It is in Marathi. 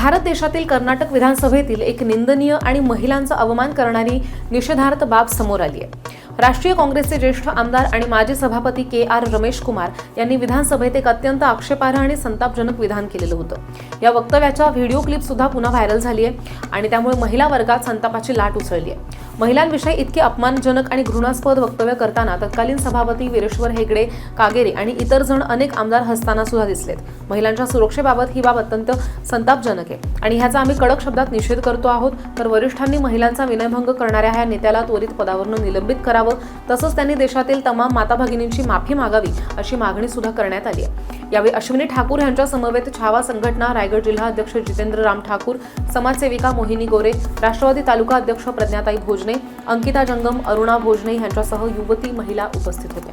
भारत देशातील कर्नाटक विधानसभेतील एक निंदनीय आणि महिलांचा अवमान करणारी निषेधार्थ बाब समोर आली आहे. राष्ट्रीय काँग्रेसचे ज्येष्ठ आमदार आणि माजी सभापती के आर रमेश कुमार यांनी विधानसभेत एक अत्यंत आक्षेपार्ह आणि संतापजनक विधान केलेलं होतं. या वक्तव्याच्या व्हिडिओ क्लिप सुद्धा पुन्हा व्हायरल झाली आहे आणि त्यामुळे महिला वर्गात संतापाची लाट उसळली आहे. महिलांविषयी इतके अपमानजनक आणि घृणास्पद वक्तव्य करताना तत्कालीन सभापती वीरेश्वर हेगडे कागेरे आणि इतर जण अनेक आमदार हसताना सुद्धा दिसलेत. महिलांच्या सुरक्षेबाबत ही बाब अत्यंत संतापजनक आहे. आणि ह्याचा आम्ही कडक शब्दात निषेध करतो आहोत. तर वरिष्ठांनी महिलांचा विनयभंग करणाऱ्या ह्या नेत्याला त्वरित पदावरून निलंबित करावं. तसंच त्यांनी देशातील तमाम माता भगिनींची माफी मागावी अशी मागणी सुद्धा करण्यात आली आहे. यावेळी अश्विनी ठाकूर यांच्या समवेत छावा संघटना रायगड जिल्हा अध्यक्ष जितेंद्र राम ठाकूर समाजसेविका मोहिनी गोरे राष्ट्रवादी तालुका अध्यक्ष प्रज्ञाताई भोजने अंकिता जंगम अरुणा भोजने यांच्यासह युवती महिला उपस्थित होत्या.